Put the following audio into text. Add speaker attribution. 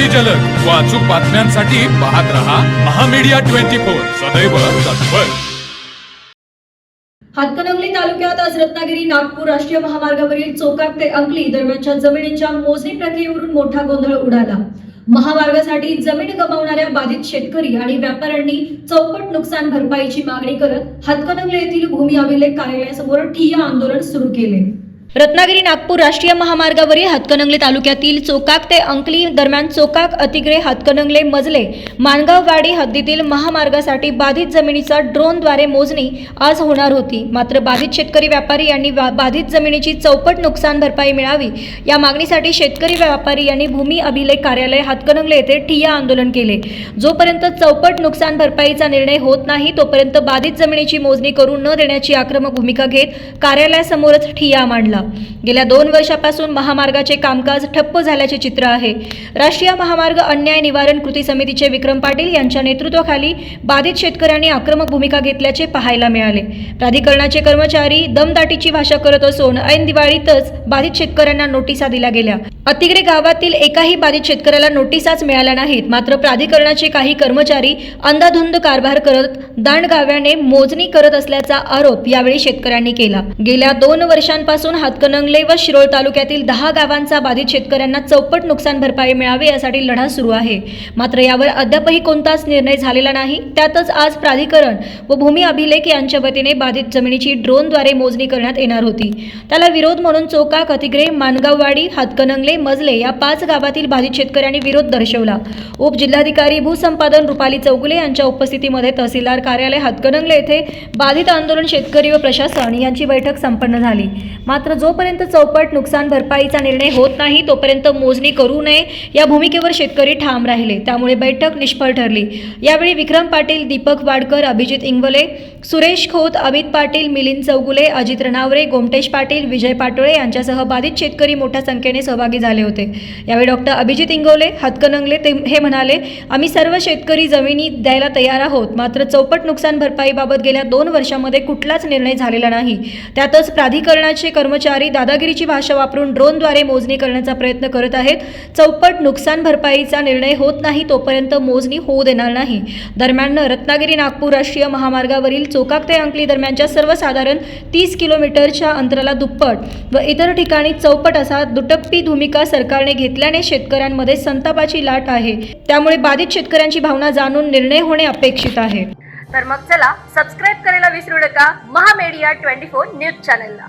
Speaker 1: अति जलद. व अचूक बातम्यांसाठी पाहत रहा महामीडिया ट्वेंटी फोर. सदैव तत्पर.
Speaker 2: हातकणंगले तालुक्यात आज रत्नागिरी नागपूर राष्ट्रीय महामार्गावरील चोकाक ते अंकली दरम्यानच्या जमिनीच्या मोजणी प्रक्रियेवरून मोठा गोंधळ उडाला. महामार्गासाठी जमीन गमावणाऱ्या बाधित शेतकरी आणि व्यापाऱ्यांनी चौपट नुकसान भरपाईची मागणी करत हातकणंगले येथील भूमी अभिलेख कार्यालयासमोर ठिय्या आंदोलन सुरू केले. रत्नागिरी नागपूर राष्ट्रीय महामार्गावरील हातकणंगले तालुक्यातील चोकाक ते अंकली दरम्यान चोकाक अतिग्रे हातकणंगले मजले मानगाववाडी हद्दीतील महामार्गासाठी बाधित जमिनीचा ड्रोनद्वारे मोजणी आज होणार होती. मात्र बाधित शेतकरी व्यापारी यांनी वा- बाधित जमिनीची चौपट नुकसान भरपाई मिळावी या मागणीसाठी शेतकरी व्यापारी यांनी भूमी अभिलेख कार्यालय हातकणंगले येथे ठिय्या आंदोलन केले. जोपर्यंत चौपट नुकसान भरपाईचा निर्णय होत नाही तोपर्यंत बाधित जमिनीची मोजणी करू न देण्याची आक्रमक भूमिका घेत कार्यालयासमोरच ठिय्या मांडला. झाला गेल्या दोन वर्षापासून महामार्गाचे कामकाज ठप्प झाल्याचे चित्र आहे. राष्ट्रीय महामार्ग अन्याय निवारण कृती समितीचे विक्रम पाटील यांच्या नेतृत्वाखाली बाधित शेतकऱ्यांनी आक्रमक भूमिका घेतल्याचे पाहायला मिळाले. प्राधिकरणाचे कर्मचारी दमदाटीची भाषा करत असून ऐन दिवाळीतच बाधित शेतकऱ्यांना नोटिसा दिल्या गेल्या. अतिग्रे गावातील एकाही बाधित शेतकऱ्याला नोटिसाच मिळाल्या नाहीत. मात्र प्राधिकरणाचे काही कर्मचारी अंधाधुंद कारभार करत दांडगाव्याने मोजणी करत असल्याचा आरोप यावेळी शेतकऱ्यांनी केला. गेल्या दोन वर्षांपासून हा हातकणंगले व शिरोळ तालुक्यातील दहा गावांचा बाधित शेतकऱ्यांना चौपट नुकसान भरपाई मिळावी यासाठी लढा सुरू आहे. मात्र यावर अद्यापही कोणताच निर्णय झालेला नाही. त्यातच आज प्राधिकरण व भूमी अभिलेख यांच्या वतीने बाधित जमिनीची ड्रोनद्वारे मोजणी करण्यात येणार होती. त्याला विरोध म्हणून चोका कतिग्रे मानगाववाडी हातकणंगले मजले या पाच गावातील बाधित शेतकऱ्यांनी विरोध दर्शवला. उपजिल्हाधिकारी भूसंपादन रुपाली चौगुले यांच्या उपस्थितीमध्ये तहसीलदार कार्यालय हातकणंगले येथे बाधित आंदोलन शेतकरी व प्रशासन यांची बैठक संपन्न झाली. मात्र जोपर्यंत चौपट नुकसान भरपाईचा निर्णय होत नाही तोपर्यंत मोजणी करू नये. या भूमिकेवर शेतकरी ठाम राहिले. त्यामुळे बैठक निष्फळ ठरली. यावेळी विक्रम पाटील दीपक वाडकर अभिजित इंगवले सुरेश खोत अमित पाटील मिलिंद चौगुले अजित रणावरे गोमटेश पाटील विजय पाटोळे यांच्यासह बाधित शेतकरी मोठ्या संख्येने सहभागी झाले होते. यावेळी डॉक्टर अभिजित इंगवले हतकनंगले ते हे म्हणाले आम्ही सर्व शेतकरी जमिनी द्यायला तयार आहोत. मात्र चौपट नुकसान भरपाईबाबत गेल्या दोन वर्षामध्ये कुठलाच निर्णय झालेला नाही. त्यातच प्राधिकरणाचे कर्मचारी कर्मचारी दादागिरीची भाषा वापरून ड्रोनद्वारे मोजणी करण्याचा प्रयत्न करत आहेत. चौपट नुकसान भरपाईचा निर्णय होत नाही तोपर्यंत मोजणी होऊ देणार नाही. दरम्यान रत्नागिरी नागपूर राष्ट्रीय महामार्गावरील चोकाक ते अंकली दरम्यानच्या सर्वसाधारण तीस किलोमीटरच्या अंतराला दुप्पट व इतर ठिकाणी चौपट असा दुटप्पी भूमिका सरकारने घेतल्याने शेतकऱ्यांमध्ये संतापाची लाट आहे. त्यामुळे बाधित शेतकऱ्यांची भावना जाणून निर्णय होणे अपेक्षित आहे.
Speaker 3: तर मग चला सबस्क्राईब करायला विसरू नका. महामेडिया ट्वेंटी फोर न्यूज चॅनलला